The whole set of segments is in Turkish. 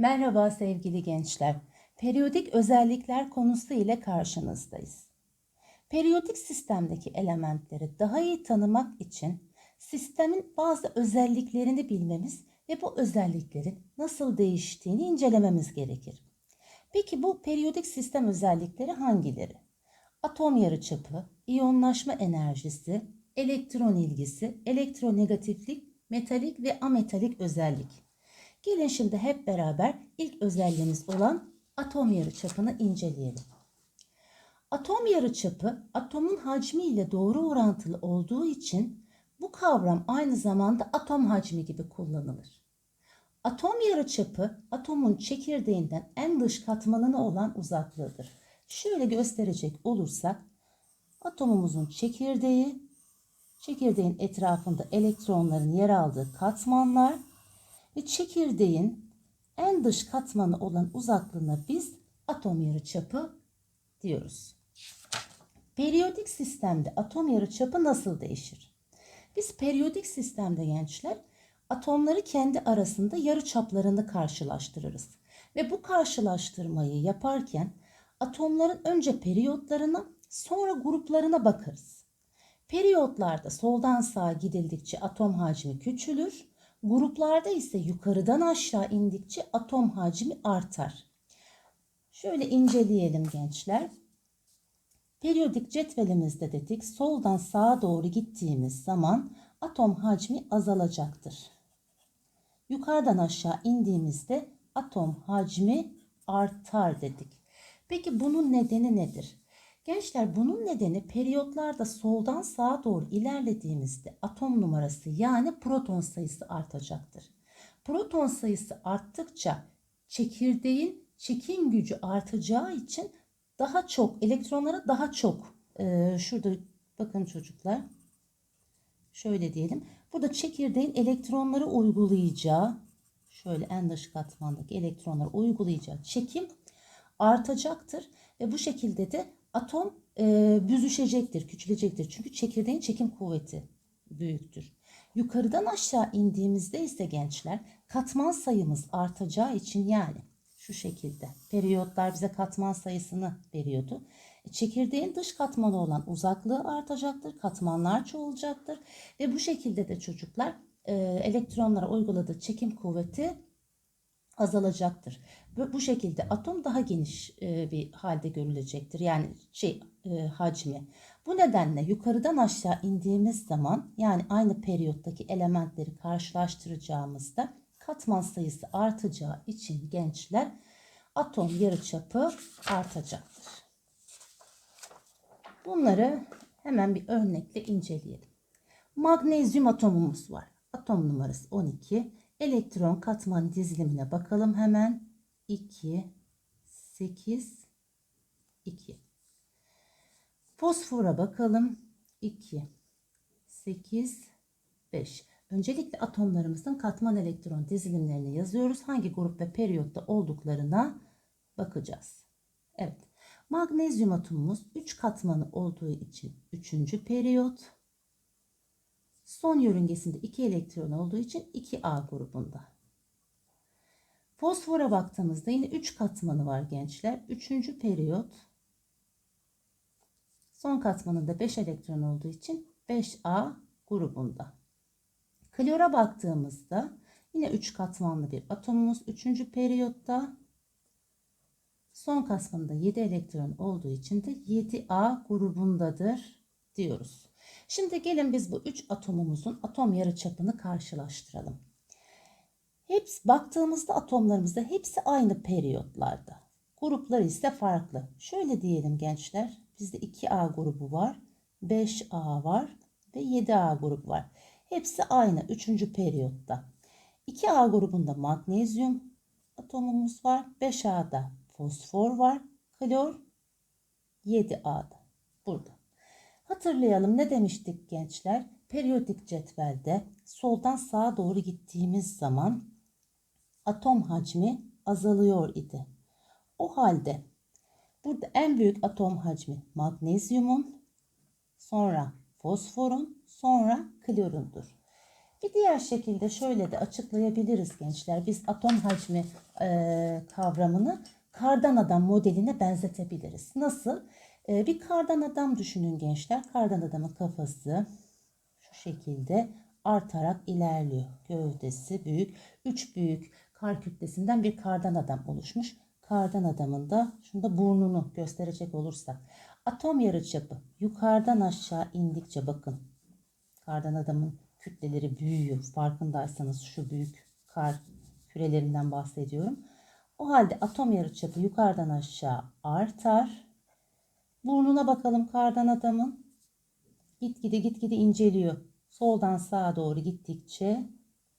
Merhaba sevgili gençler. Periyodik özellikler konusu ile karşınızdayız. Periyodik sistemdeki elementleri daha iyi tanımak için sistemin bazı özelliklerini bilmemiz ve bu özelliklerin nasıl değiştiğini incelememiz gerekir. Peki bu periyodik sistem özellikleri hangileri? Atom yarıçapı, iyonlaşma enerjisi, elektron ilgisi, elektronegatiflik, metalik ve ametalik özellik. Gelin şimdi hep beraber ilk özelliğimiz olan atom yarıçapını inceleyelim. Atom yarıçapı atomun hacmi ile doğru orantılı olduğu için bu kavram aynı zamanda atom hacmi gibi kullanılır. Atom yarıçapı atomun çekirdeğinden en dış katmanına olan uzaklığıdır. Şöyle gösterecek olursak atomumuzun çekirdeği, çekirdeğin etrafında elektronların yer aldığı katmanlar ve çekirdeğin en dış katmanı olan uzaklığına biz atom yarıçapı diyoruz. Periyodik sistemde atom yarıçapı nasıl değişir? Biz periyodik sistemde gençler atomları kendi arasında yarıçaplarını karşılaştırırız. Ve bu karşılaştırmayı yaparken atomların önce periyotlarına sonra gruplarına bakarız. Periyotlarda soldan sağa gidildikçe atom hacmi küçülür, gruplarda ise yukarıdan aşağı indikçe atom hacmi artar. Şöyle inceleyelim gençler. Periyodik cetvelimizde dedik soldan sağa doğru gittiğimiz zaman atom hacmi azalacaktır. Yukarıdan aşağı indiğimizde atom hacmi artar dedik. Peki bunun nedeni nedir? Gençler bunun nedeni periyotlarda soldan sağa doğru ilerlediğimizde atom numarası yani proton sayısı artacaktır. Proton sayısı arttıkça çekirdeğin çekim gücü artacağı için daha çok elektronlara daha çok e, şurada bakın çocuklar şöyle diyelim. Burada çekirdeğin elektronları uygulayacağı şöyle en dış katmandaki elektronları uygulayacağı çekim artacaktır ve bu şekilde de atom e, büzüşecektir, küçülecektir. Çünkü çekirdeğin çekim kuvveti büyüktür. Yukarıdan aşağı indiğimizde ise gençler katman sayımız artacağı için yani şu şekilde periyotlar bize katman sayısını veriyordu. E, çekirdeğin dış katmanı olan uzaklığı artacaktır, katmanlar çoğalacaktır ve bu şekilde de çocuklar e, elektronlara uyguladığı çekim kuvveti azalacaktır. Ve bu şekilde atom daha geniş e, bir halde görülecektir. Yani şey e, hacmi. Bu nedenle yukarıdan aşağı indiğimiz zaman yani aynı periyottaki elementleri karşılaştıracağımızda katman sayısı artacağı için gençler atom yarıçapı artacaktır. Bunları hemen bir örnekle inceleyelim. Magnezyum atomumuz var. Atom numarası 12. Elektron katman dizilimine bakalım hemen. 2, 8, 2. Fosfora bakalım. 2, 8, 5. Öncelikle atomlarımızın katman elektron dizilimlerini yazıyoruz. Hangi grup ve periyotta olduklarına bakacağız. Evet. Magnezyum atomumuz 3 katmanı olduğu için 3. periyot. Son yörüngesinde 2 elektron olduğu için 2A grubunda. Fosfora baktığımızda yine 3 katmanı var gençler. 3. periyot. Son katmanında 5 elektron olduğu için 5A grubunda. Klora baktığımızda yine 3 katmanlı bir atomumuz 3. periyotta. Son katmanında 7 elektron olduğu için de 7A grubundadır diyoruz. Şimdi gelin biz bu 3 atomumuzun atom yarıçapını karşılaştıralım. Hepsi baktığımızda atomlarımızda hepsi aynı periyotlarda. Grupları ise farklı. Şöyle diyelim gençler. Bizde 2A grubu var, 5A var ve 7A grubu var. Hepsi aynı 3. periyotta. 2A grubunda magnezyum atomumuz var. 5A'da fosfor var. Klor 7A'da. Burada. Hatırlayalım ne demiştik gençler? Periyodik cetvelde soldan sağa doğru gittiğimiz zaman atom hacmi azalıyor idi. O halde burada en büyük atom hacmi magnezyumun, sonra fosforun, sonra klorundur. Bir diğer şekilde şöyle de açıklayabiliriz gençler. Biz atom hacmi e, kavramını kardan adam modeline benzetebiliriz. Nasıl? E, bir kardan adam düşünün gençler. Kardan adamın kafası şu şekilde artarak ilerliyor. Gövdesi büyük. Üç büyük kar kütlesinden bir kardan adam oluşmuş. Kardan adamın da şunda burnunu gösterecek olursak. Atom yarıçapı yukarıdan aşağı indikçe bakın. Kardan adamın kütleleri büyüyor. Farkındaysanız şu büyük kar kürelerinden bahsediyorum. O halde atom yarıçapı yukarıdan aşağı artar. Burnuna bakalım kardan adamın. Gitgide gitgide inceliyor. Soldan sağa doğru gittikçe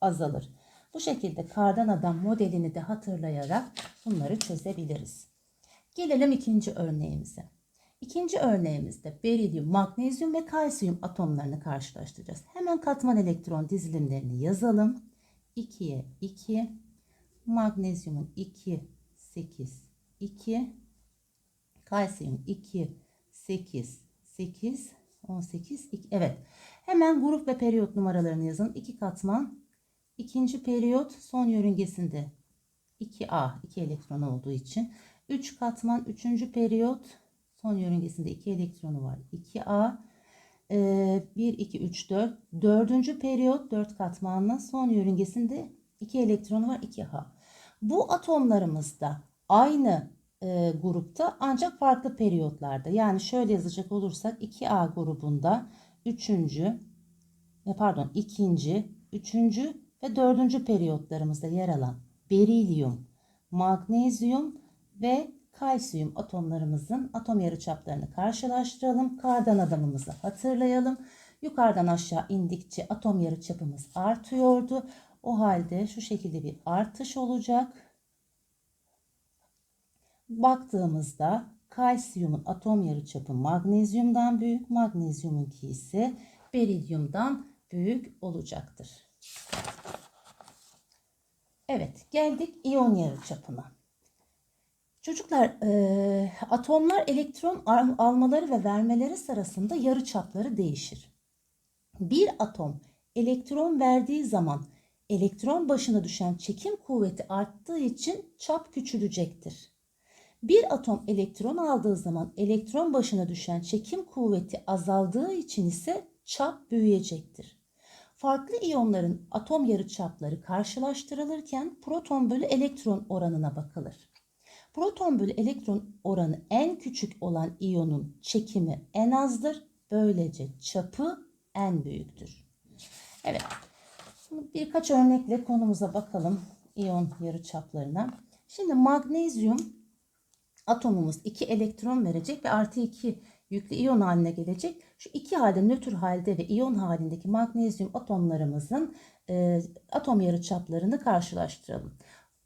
azalır. Bu şekilde kardan adam modelini de hatırlayarak bunları çözebiliriz. Gelelim ikinci örneğimize. İkinci örneğimizde berilyum, magnezyum ve kalsiyum atomlarını karşılaştıracağız. Hemen katman elektron dizilimlerini yazalım. 2'ye 2, magnezyumun 2, 8, 2, kalsiyum 2, 8, 8, 18, 2. Evet. Hemen grup ve periyot numaralarını yazın. 2 katman, ikinci periyot son yörüngesinde 2A, 2 elektron olduğu için. 3 katman, üçüncü periyot son yörüngesinde 2 elektronu var. 2A, 1, 2, 3, 4. Dördüncü periyot 4 katmanlı son yörüngesinde 2 elektronu var 2H. Bu atomlarımızda aynı e, grupta ancak farklı periyotlarda. Yani şöyle yazacak olursak 2A grubunda 3. pardon 2. 3. ve 4. periyotlarımızda yer alan berilyum, magnezyum ve kalsiyum atomlarımızın atom yarıçaplarını karşılaştıralım. Kardan adamımızı hatırlayalım. Yukarıdan aşağı indikçe atom yarıçapımız artıyordu. O halde şu şekilde bir artış olacak. Baktığımızda kalsiyumun atom yarıçapı magnezyumdan büyük, magnezyumunki ise berilyumdan büyük olacaktır. Evet, geldik iyon yarıçapına. Çocuklar, e, atomlar elektron almaları ve vermeleri sırasında yarıçapları değişir. Bir atom elektron verdiği zaman elektron başına düşen çekim kuvveti arttığı için çap küçülecektir. Bir atom elektron aldığı zaman elektron başına düşen çekim kuvveti azaldığı için ise çap büyüyecektir. Farklı iyonların atom yarıçapları karşılaştırılırken proton bölü elektron oranına bakılır. Proton bölü elektron oranı en küçük olan iyonun çekimi en azdır. Böylece çapı en büyüktür. Evet. Birkaç örnekle konumuza bakalım iyon yarıçaplarına. Şimdi magnezyum atomumuz 2 elektron verecek ve artı 2 yüklü iyon haline gelecek. Şu iki halde nötr halde ve iyon halindeki magnezyum atomlarımızın e, atom yarıçaplarını karşılaştıralım.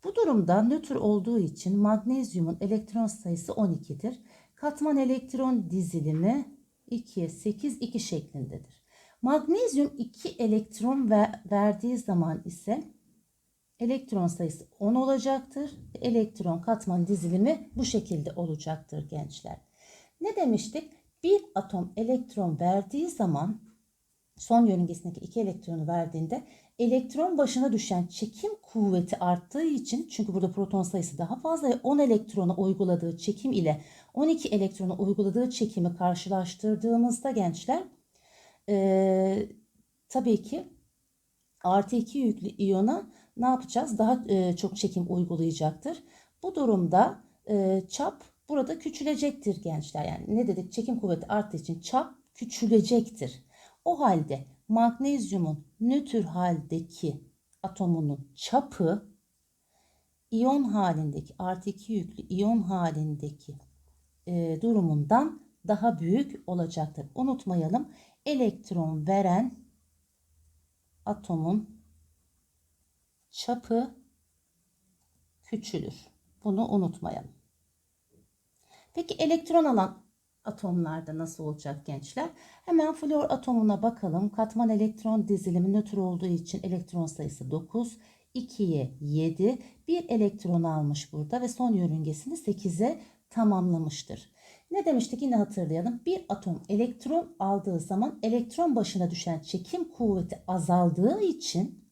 Bu durumda nötr olduğu için magnezyumun elektron sayısı 12'dir. Katman elektron dizilimi 2'ye 8 2 şeklindedir. Magnezyum 2 elektron ver, verdiği zaman ise elektron sayısı 10 olacaktır. Elektron katman dizilimi bu şekilde olacaktır gençler. Ne demiştik? Bir atom elektron verdiği zaman son yörüngesindeki iki elektronu verdiğinde elektron başına düşen çekim kuvveti arttığı için çünkü burada proton sayısı daha fazla 10 elektrona uyguladığı çekim ile 12 elektrona uyguladığı çekimi karşılaştırdığımızda gençler e, tabii ki artı 2 yüklü iyona ne yapacağız? Daha e, çok çekim uygulayacaktır. Bu durumda e, çap burada küçülecektir gençler. Yani ne dedik? Çekim kuvveti arttığı için çap küçülecektir. O halde magnezyumun nötr haldeki atomunun çapı iyon halindeki artı 2 yüklü iyon halindeki e, durumundan daha büyük olacaktır. Unutmayalım elektron veren atomun çapı küçülür. Bunu unutmayalım. Peki elektron alan atomlarda nasıl olacak gençler? Hemen flor atomuna bakalım. Katman elektron dizilimi nötr olduğu için elektron sayısı 9. 2'ye 7. Bir elektron almış burada ve son yörüngesini 8'e tamamlamıştır. Ne demiştik yine hatırlayalım. Bir atom elektron aldığı zaman elektron başına düşen çekim kuvveti azaldığı için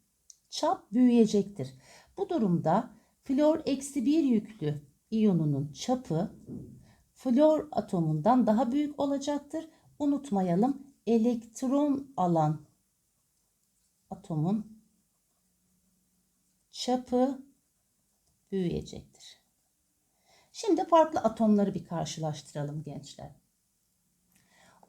çap büyüyecektir. Bu durumda flor eksi bir yüklü iyonunun çapı flor atomundan daha büyük olacaktır. Unutmayalım elektron alan atomun çapı büyüyecektir. Şimdi farklı atomları bir karşılaştıralım gençler.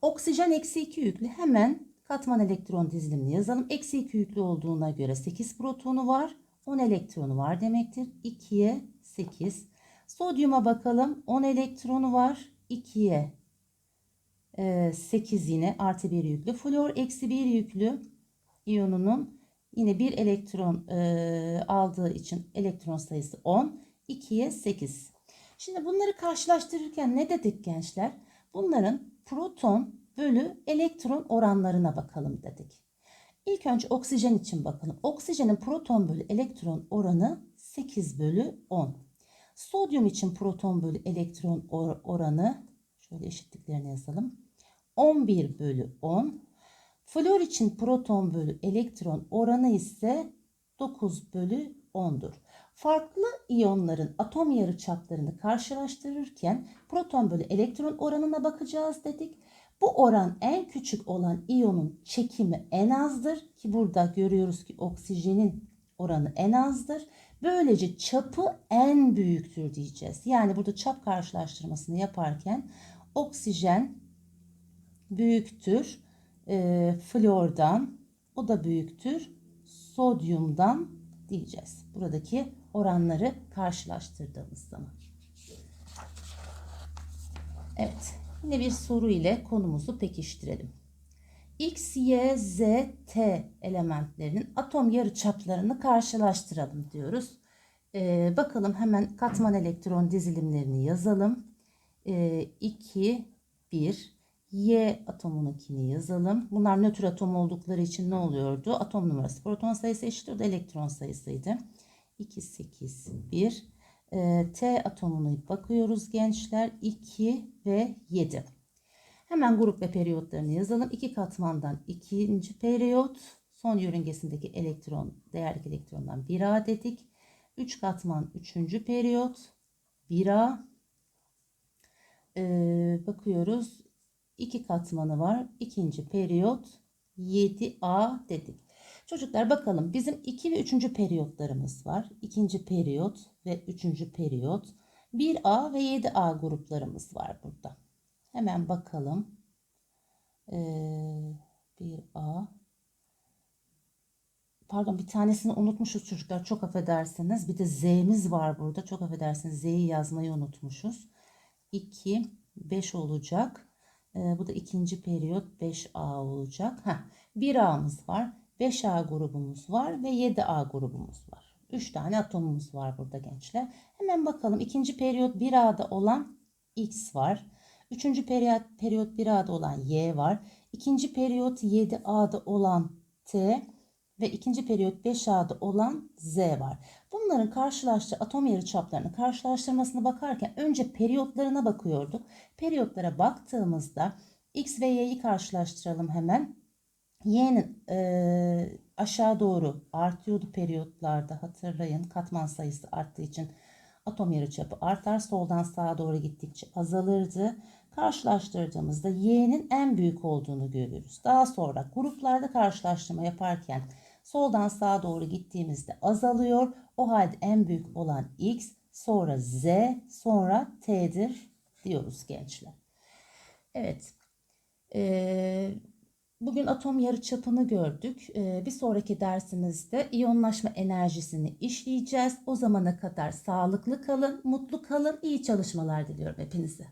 Oksijen eksi 2 yüklü hemen katman elektron dizilimini yazalım. Eksi 2 yüklü olduğuna göre 8 protonu var. 10 elektronu var demektir. 2'ye 8. Sodyuma bakalım. 10 elektronu var. 2'ye 8 yine artı 1 yüklü. Flor eksi 1 yüklü iyonunun yine 1 elektron e, aldığı için elektron sayısı 10. 2'ye 8. Şimdi bunları karşılaştırırken ne dedik gençler? Bunların proton bölü elektron oranlarına bakalım dedik. İlk önce oksijen için bakalım. Oksijenin proton bölü elektron oranı 8 bölü 10. Sodyum için proton bölü elektron or- oranı şöyle eşitliklerini yazalım. 11 bölü 10. Flor için proton bölü elektron oranı ise 9 bölü 10'dur. Farklı iyonların atom yarıçaplarını karşılaştırırken proton bölü elektron oranına bakacağız dedik. Bu oran en küçük olan iyonun çekimi en azdır ki burada görüyoruz ki oksijenin oranı en azdır. Böylece çapı en büyüktür diyeceğiz. Yani burada çap karşılaştırmasını yaparken oksijen büyüktür e, flordan o da büyüktür sodyumdan diyeceğiz. Buradaki oranları karşılaştırdığımız zaman. Evet, yine bir soru ile konumuzu pekiştirelim. X, Y, Z, T elementlerinin atom yarıçaplarını karşılaştıralım diyoruz. Ee, bakalım hemen katman elektron dizilimlerini yazalım. Ee, 2, 1, Y atomununkini yazalım. Bunlar nötr atom oldukları için ne oluyordu? Atom numarası proton sayısı eşittir elektron sayısıydı. 2, 8, 1. Ee, T atomuna bakıyoruz gençler. 2 ve 7. Hemen grup ve periyotlarını yazalım. İki katmandan ikinci periyot. Son yörüngesindeki elektron, değerlik elektrondan 1A dedik. 3 katman üçüncü periyot. 1A. Ee, bakıyoruz. 2 katmanı var. İkinci periyot 7A dedik. Çocuklar bakalım bizim 2 ve 3. periyotlarımız var. İkinci periyot ve 3. periyot. 1A ve 7A gruplarımız var burada. Hemen bakalım. Ee, 1A. Pardon bir tanesini unutmuşuz çocuklar. Çok affedersiniz. Bir de Z'miz var burada. Çok affedersiniz. Z'yi yazmayı unutmuşuz. 2, 5 olacak. Ee, bu da ikinci periyot 5A olacak. Heh, 1A'mız var. 5A grubumuz var ve 7A grubumuz var. 3 tane atomumuz var burada gençler. Hemen bakalım. ikinci periyot 1A'da olan X var. Üçüncü periyot, periyot 1A'da olan Y var. İkinci periyot 7A'da olan T ve ikinci periyot 5A'da olan Z var. Bunların karşılaştığı atom yarıçaplarını karşılaştırmasına bakarken önce periyotlarına bakıyorduk. Periyotlara baktığımızda X ve Y'yi karşılaştıralım hemen. Y'nin e, aşağı doğru artıyordu periyotlarda hatırlayın katman sayısı arttığı için atom yarıçapı artar. Soldan sağa doğru gittikçe azalırdı. Karşılaştırdığımızda Y'nin en büyük olduğunu görüyoruz. Daha sonra gruplarda karşılaştırma yaparken soldan sağa doğru gittiğimizde azalıyor. O halde en büyük olan X, sonra Z, sonra T'dir diyoruz gençler. Evet. Ee, bugün atom yarıçapını gördük. Ee, bir sonraki dersimizde iyonlaşma enerjisini işleyeceğiz. O zamana kadar sağlıklı kalın, mutlu kalın, iyi çalışmalar diliyorum hepinize.